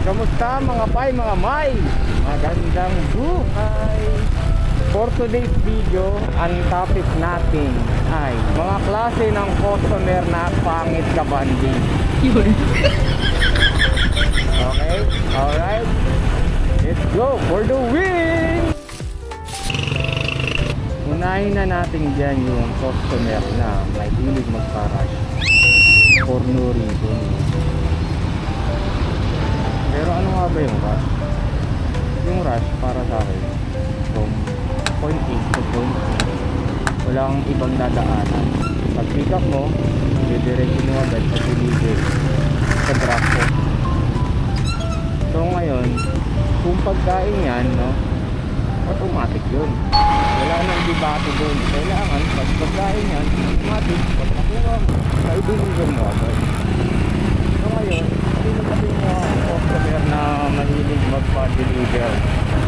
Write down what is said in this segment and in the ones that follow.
Kamusta mga pay, mga may? Magandang buhay! For today's video, ang topic natin ay mga klase ng customer na pangit ka bandi. Yun. Okay? Alright? Let's go for the win! Unahin na natin dyan yung customer na may hilig magparush for no reason. Pero ano nga ba yung rush? Yung rush para sa akin from point A to point B wala kang ibang dadaanan. Pag pick up mo, didiretso mo agad sa delivery sa drop off. So ngayon, kung pagkain yan, no, automatic yun. Wala nang debate doon. Kailangan, pag pagkain yan, automatic, pag nakuha mo, kaibigan mo agad. So ngayon, sino kasi yung mga customer na mahilig magpa-deliver?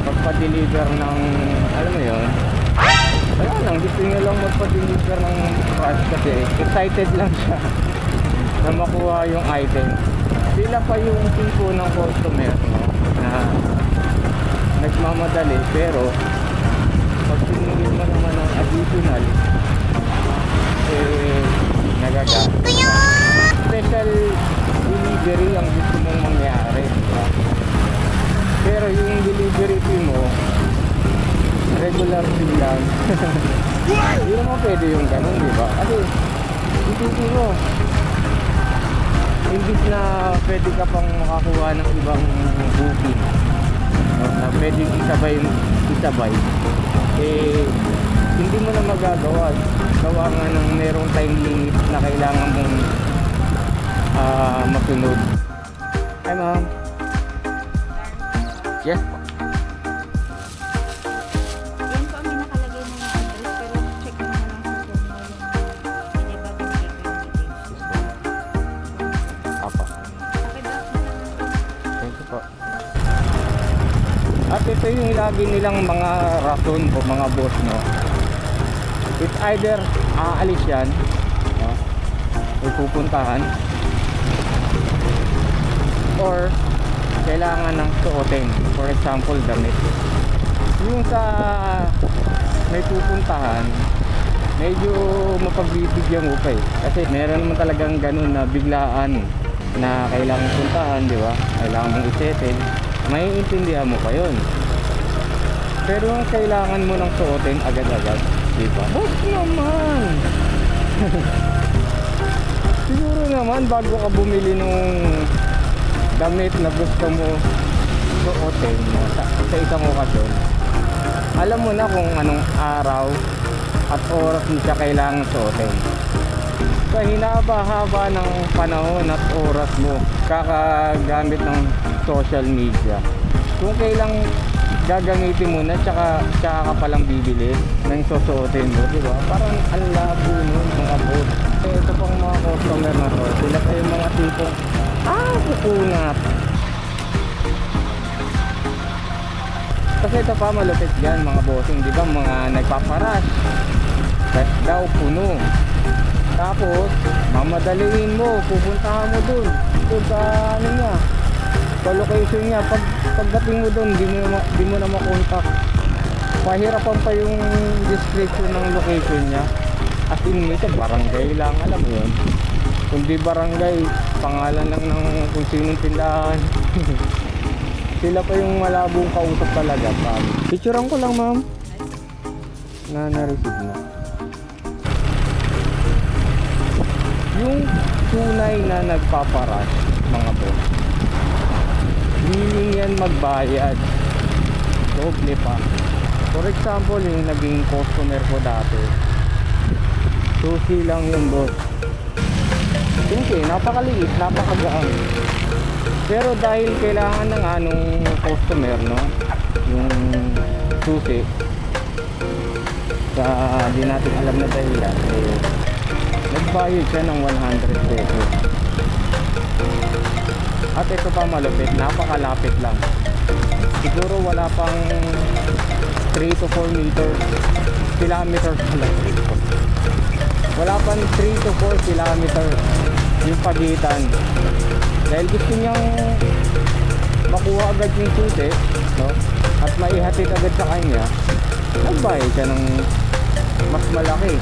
Magpa-deliver ng, alam mo yun, wala lang, gusto niya lang magpa-deliver ng rush kasi excited lang siya na makuha yung item. Sila pa yung tipo ng customer no, na nagmamadali pero pag sinigil mo naman ng additional eh nagaga special delivery ang gusto mong mangyari di ba? pero yung delivery fee mo regular fee lang. Hindi naman pwede yung ganun di ba? Kasi isipin mo. Imbis na pwede ka pang makakuha ng ibang booking. Na pwede isabay isabay. Eh hindi mo na magagawa. Gawa nga ng merong time limit na kailangan mong ah masunod. Hi ma'am yes po Yan po ang na yung address pero check mo na lang sa phone mo yung hindi ba binigay ko yung details. Okay ba? Thank you po. At ito yung lagi nilang mga rason o mga boss, no? It's either aalis yan, no? O pupuntahan, or kailangan ng suotin. For example, damit. Yung sa may pupuntahan, medyo mapagbibigyan mo pa eh. Kasi meron naman talagang ganun na biglaan na kailangan puntahan, di ba? Kailangan mong isettle. Maiintindihan mo pa yun. Pero yung kailangan mo ng suotin agad-agad, di ba? Huwag naman! Siguro naman bago ka bumili nung damit na gusto mo suotin sa, sa isang okasyon, alam mo na kung anong araw at oras mo siya kailangan suotin. Sa hinaba-haba ng panahon at oras mo kakagamit ng social media. Kung kailang gagamitin mo na tsaka, tsaka ka palang bibili ng susuotin mo, di ba? Parang ang labo nun mga boss. Ito pa malupit yan mga bossing, di ba? Mga nagpaparas. That daw puno. Tapos, mamadaliin mo, pupuntahan mo dun. Dun sa ano niya, sa location niya. Pag, pagdating mo dun, di mo, di mo na makontak. Pahirapan pa yung description ng location niya. At in ito, barangay lang, alam mo yun. Kung di barangay, pangalan lang ng kung sinong tindahan. Sila pa yung malabong kausap talaga. Pag. Picturean ko lang, ma'am. Na na-receive na. Yung tunay na nagpaparas, mga boss. Willing yan magbayad. Doble pa. For example, yung naging customer ko dati. Susi lang yung boss. Sige, napakaliit, napakagaan. Pero dahil kailangan ng anong customer, no? Yung susi. Sa di natin alam na dahilan, eh, nagbayad siya ng 100 pesos. At ito pa malupit, napakalapit lang. Siguro wala pang 3 to 4 meter kilometers. Wala pang 3 to 4 kilometer yung pagitan. Dahil gusto niyang agad yung susi, no? At maihatid agad sa kanya, nagbayad siya ng mas malaki.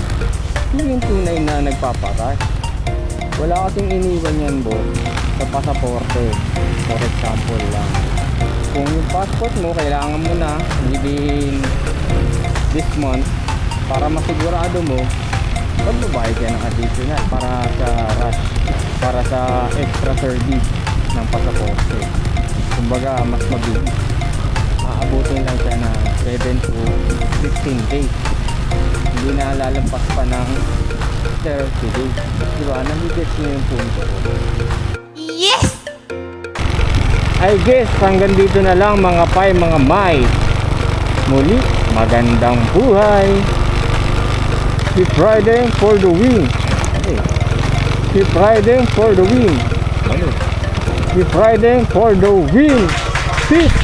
Yun yung tunay na nagpapakas. Wala kasing iniwan yan, boss, sa pasaporte. For example lang. Kung yung passport mo, kailangan mo na within this month para masigurado mo magbabayad ka ng additional para sa rush para sa extra service ng pasaporte kumbaga mas mabilis aabutin lang siya ng 7 to 16 days hindi na lalampas pa ng 30 days diba nabigets niyo yung punto ko Yes! I guess hanggang dito na lang mga pay, mga may. Muli, magandang buhay. Keep riding for the win. Keep riding for the win. Keep riding for the win. Peace.